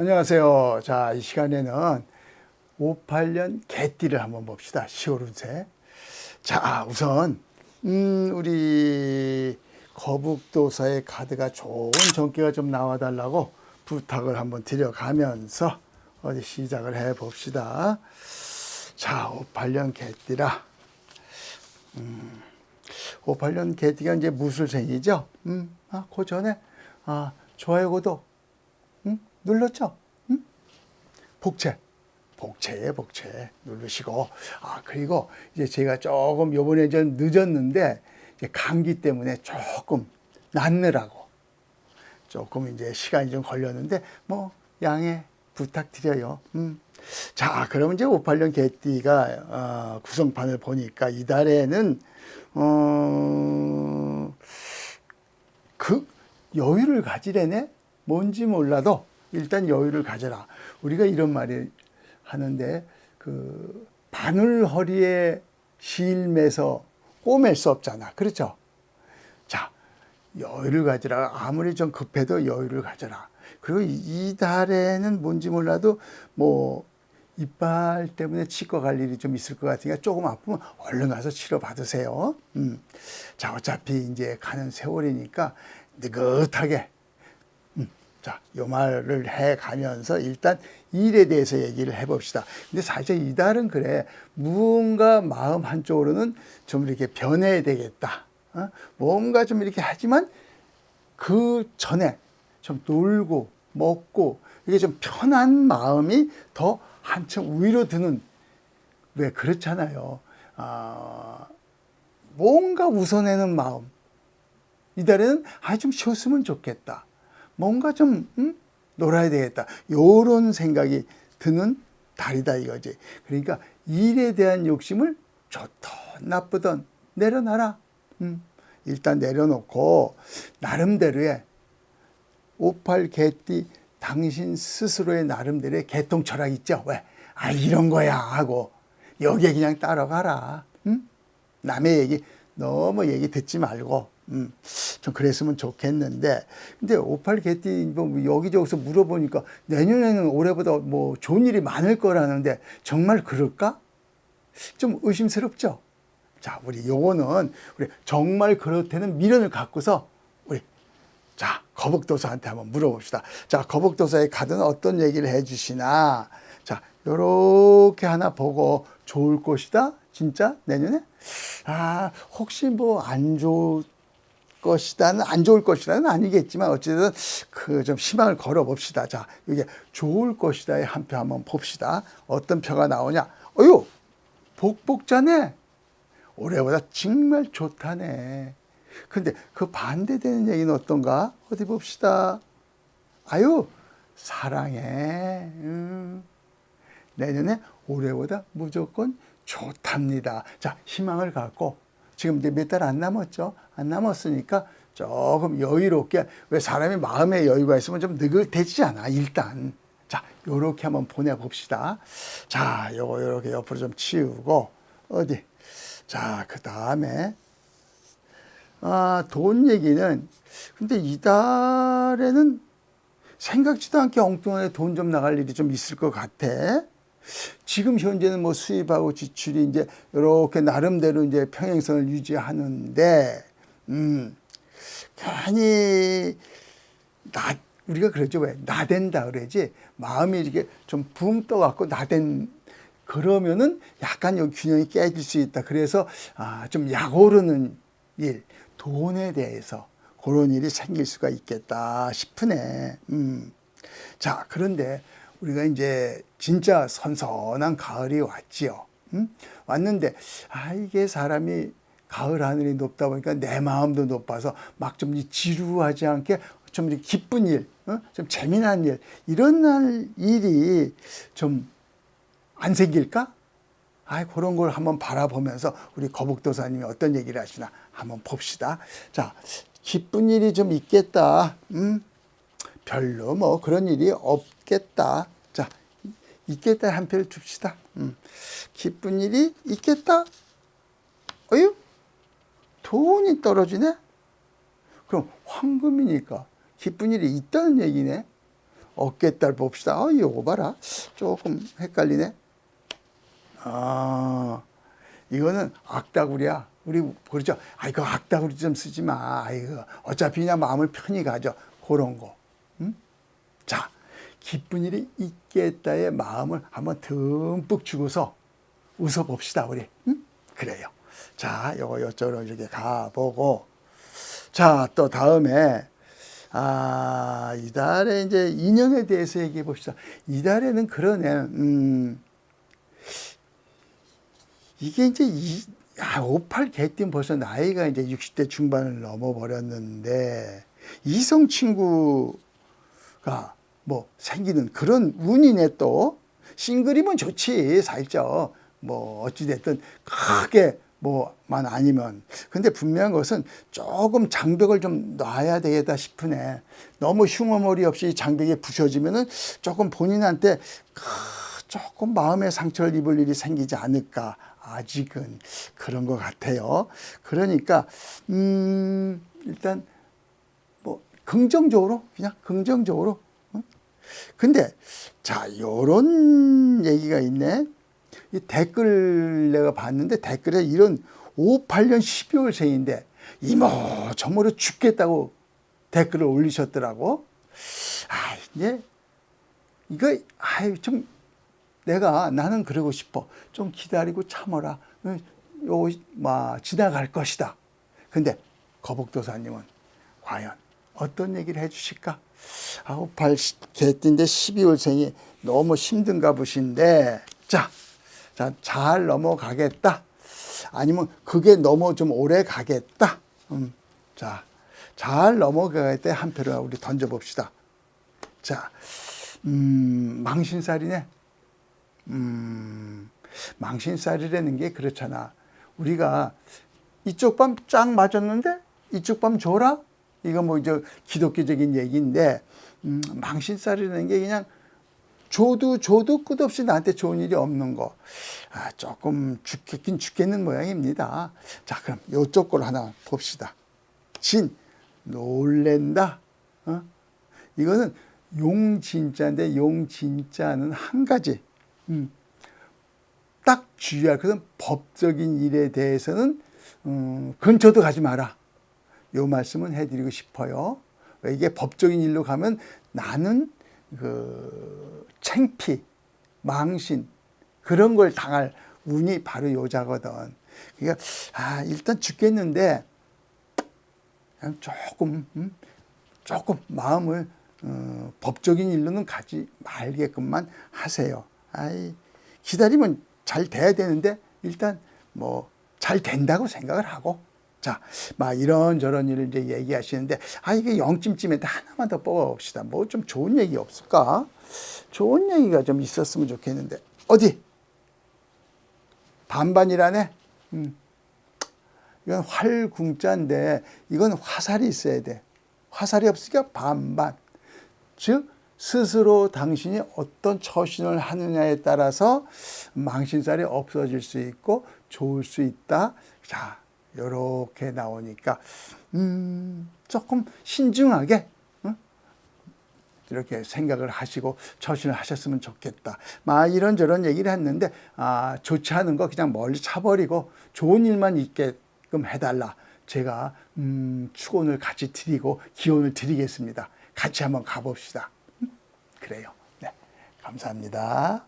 안녕하세요. 자, 이 시간에는 58년 개띠를 한번 봅시다. 10월 운세. 자, 우선, 음, 우리 거북도사의 카드가 좋은 전기가 좀 나와 달라고 부탁을 한번 드려가면서 어디 시작을 해 봅시다. 자, 58년 개띠라. 음, 58년 개띠가 이제 무술생이죠. 음, 아, 그 전에, 아, 좋아요, 구독. 응? 눌렀죠? 응? 복채. 복채에 복채 누르시고. 아, 그리고 이제 제가 조금 요번에 좀 늦었는데, 감기 때문에 조금 낫느라고 조금 이제 시간이 좀 걸렸는데, 뭐, 양해 부탁드려요. 음. 자, 그러면 이제 58년 개띠가, 어, 구성판을 보니까 이달에는, 어, 그 여유를 가지래네? 뭔지 몰라도 일단 여유를 가져라. 우리가 이런 말을 하는데 그 바늘 허리에 실매서 꼬맬 수 없잖아. 그렇죠? 자, 여유를 가지라. 아무리 좀 급해도 여유를 가져라. 그리고 이 달에는 뭔지 몰라도 뭐 이빨 때문에 치과 갈 일이 좀 있을 것 같으니까 조금 아프면 얼른 가서 치료 받으세요. 음. 자, 어차피 이제 가는 세월이니까 느긋하게 음, 자, 요 말을 해 가면서 일단 일에 대해서 얘기를 해 봅시다. 근데 사실 이달은 그래. 무언가 마음 한쪽으로는 좀 이렇게 변해야 되겠다. 어? 뭔가 좀 이렇게 하지만 그 전에 좀 놀고 먹고 이게 좀 편한 마음이 더 한층 위로 드는 왜 그렇잖아요. 아, 뭔가 웃어내는 마음. 이달에는 아 좀 쉬었으면 좋겠다. 뭔가 좀 음? 놀아야 되겠다. 요런 생각이 드는 달이다 이거지. 그러니까 일에 대한 욕심을 좋든 나쁘든 내려놔라. 음. 일단 내려놓고 나름대로의 58 개띠 당신 스스로의 나름대로의 개통 철학 있죠. 왜? 아 이런 거야 하고 여기에 그냥 따라가라. 음? 남의 얘기 너무 얘기 듣지 말고 음, 좀 그랬으면 좋겠는데 근데 58 개띠 뭐 여기저기서 물어보니까 내년에는 올해보다 뭐 좋은 일이 많을 거라는데 정말 그럴까? 좀 의심스럽죠. 자, 우리 요거는 우리 정말 그렇다는 미련을 갖고서 우리 자 거북도사한테 한번 물어봅시다. 자, 거북도사의 카드는 어떤 얘기를 해주시나? 자, 요렇게 하나 보고 좋을 것이다. 진짜 내년에? 아, 혹시 뭐 안 좋을 것이다는 안 좋을 것이다는 아니겠지만 어쨌든 그 좀 희망을 걸어 봅시다. 자, 이게 좋을 것이다의 한 표 한번 봅시다. 어떤 표가 나오냐? 어유 복복자네. 올해보다 정말 좋다네. 근데 그 반대되는 얘기는 어떤가? 어디 봅시다. 아유, 사랑해. 음. 내년에 올해보다 무조건 좋답니다. 자, 희망을 갖고 지금 이제 몇 달 안 남았죠? 안 남았으니까 조금 여유롭게 왜 사람이 마음에 여유가 있으면 좀 느긋해지지 않아 일단. 자 요렇게 한번 보내봅시다. 자 요거 요렇게 옆으로 좀 치우고 어디? 자그 다음에. 아 돈 얘기는 근데 이달에는 생각지도 않게 엉뚱하게 돈 좀 나갈 일이 좀 있을 것 같아 지금 현재는 뭐 수입하고 지출이 이제 이렇게 나름대로 이제 평행선을 유지하는데, 음, 괜히 나, 우리가 그러죠. 왜? 나댄다 그러지. 마음이 이렇게 좀 붕 떠갖고 나댄, 그러면은 약간 여기 균형이 깨질 수 있다. 그래서, 아, 좀 약오르는 일, 돈에 대해서 그런 일이 생길 수가 있겠다 싶으네. 음. 자, 그런데 우리가 이제 진짜 선선한 가을이 왔지요. 음? 왔는데 아 이게 사람이 가을 하늘이 높다 보니까 내 마음도 높아서 막 좀 지루하지 않게 좀 기쁜 일, 어? 좀 재미난 일 이런 날 일이 좀 안 생길까? 아 그런 걸 한번 바라보면서 우리 거북도사님이 어떤 얘기를 하시나 한번 봅시다. 자, 기쁜 일이 좀 있겠다. 음, 별로 뭐 그런 일이 없겠다. 자, 있겠다 한 표를 줍시다. 음. 기쁜 일이 있겠다. 어유? 돈이 떨어지네? 그럼 황금이니까 기쁜 일이 있다는 얘기네. 어깨딸 봅시다. 아, 요거 봐라. 조금 헷갈리네. 아, 이거는 악다구리야. 우리 그러죠. 아, 이거 악다구리 좀 쓰지 마. 아, 이거 어차피 그냥 마음을 편히 가져. 그런 거. 음? 자, 기쁜 일이 있겠다의 마음을 한번 듬뿍 주고서 웃어봅시다, 우리. 응? 그래요. 자, 요거 요쪽으로 이렇게 가보고. 자, 또 다음에, 아, 이달에 이제 인연에 대해서 얘기해 봅시다. 이달에는 그러네, 음, 이게 이제 이, 야, 58 개띠는 벌써 나이가 이제 60대 중반을 넘어버렸는데, 이성 친구가 뭐 생기는 그런 운이네 또. 싱글이면 좋지, 살짝. 뭐, 어찌됐든 크게 뭐만 아니면. 근데 분명한 것은 조금 장벽을 좀 놔야 되겠다 싶으네. 너무 흉어머리 없이 장벽이 부셔지면은 조금 본인한테 크, 조금 마음의 상처를 입을 일이 생기지 않을까. 아직은 그런 것 같아요. 그러니까, 음, 일단 뭐 긍정적으로 그냥 긍정적으로 응? 근데 자 요런 얘기가 있네. 이 댓글 내가 봤는데 댓글에 이런 58년 12월생인데 이모 저모로 죽겠다고 댓글을 올리셨더라고. 아 이제 이거 아유 좀 내가 나는 그러고 싶어. 좀 기다리고 참아라. 요막 지나갈 것이다. 근데 거북도사님은 과연 어떤 얘기를 해주실까? 아홉 팔 개띠인데 12월생이 너무 힘든가 보신데 자, 자, 잘 넘어가겠다. 아니면 그게 너무 좀 오래 가겠다. 음, 자, 잘 넘어가겠다 한 표를 우리 던져봅시다. 자, 음, 망신살이네. 음, 망신살이라는 게 그렇잖아. 우리가 이쪽 밤 쫙 맞았는데 이쪽 밤 줘라? 이거 뭐 이제 기독교적인 얘기인데 음, 망신살이라는 게 그냥 줘도 줘도 끝없이 나한테 좋은 일이 없는 거. 아, 조금 죽겠긴 죽겠는 모양입니다. 자, 그럼 요쪽 걸 하나 봅시다. 진, 놀랜다. 어? 이거는 용 진짜인데 용 진짜는 한 가지. 음, 딱 주의할 것은 법적인 일에 대해서는 음, 근처도 가지 마라. 요 말씀은 해드리고 싶어요. 이게 법적인 일로 가면 나는 그 챙피, 망신 그런 걸 당할 운이 바로 요자거든. 그러니까 아 일단 죽겠는데 그냥 조금 음? 조금 마음을 어, 법적인 일로는 가지 말게끔만 하세요. 아이 기다리면 잘 돼야 되는데 일단 뭐 잘 된다고 생각을 하고 자, 막 이런저런 일을 이제 얘기하시는데, 아, 이게 영찜찜인데 하나만 더 뽑아봅시다. 뭐 좀 좋은 얘기 없을까? 좋은 얘기가 좀 있었으면 좋겠는데, 어디? 반반이라네? 음. 이건 활궁자인데, 이건 화살이 있어야 돼. 화살이 없으니까 반반. 즉, 스스로 당신이 어떤 처신을 하느냐에 따라서 망신살이 없어질 수 있고 좋을 수 있다. 자, 이렇게 나오니까 음, 조금 신중하게 어? 이렇게 생각을 하시고 처신을 하셨으면 좋겠다. 막 이런저런 얘기를 했는데 아, 좋지 않은 거 그냥 멀리 차버리고 좋은 일만 있게끔 해달라. 제가 음, 축원을 같이 드리고 기원을 드리겠습니다. 같이 한번 가봅시다. 음? 그래요. 네, 감사합니다.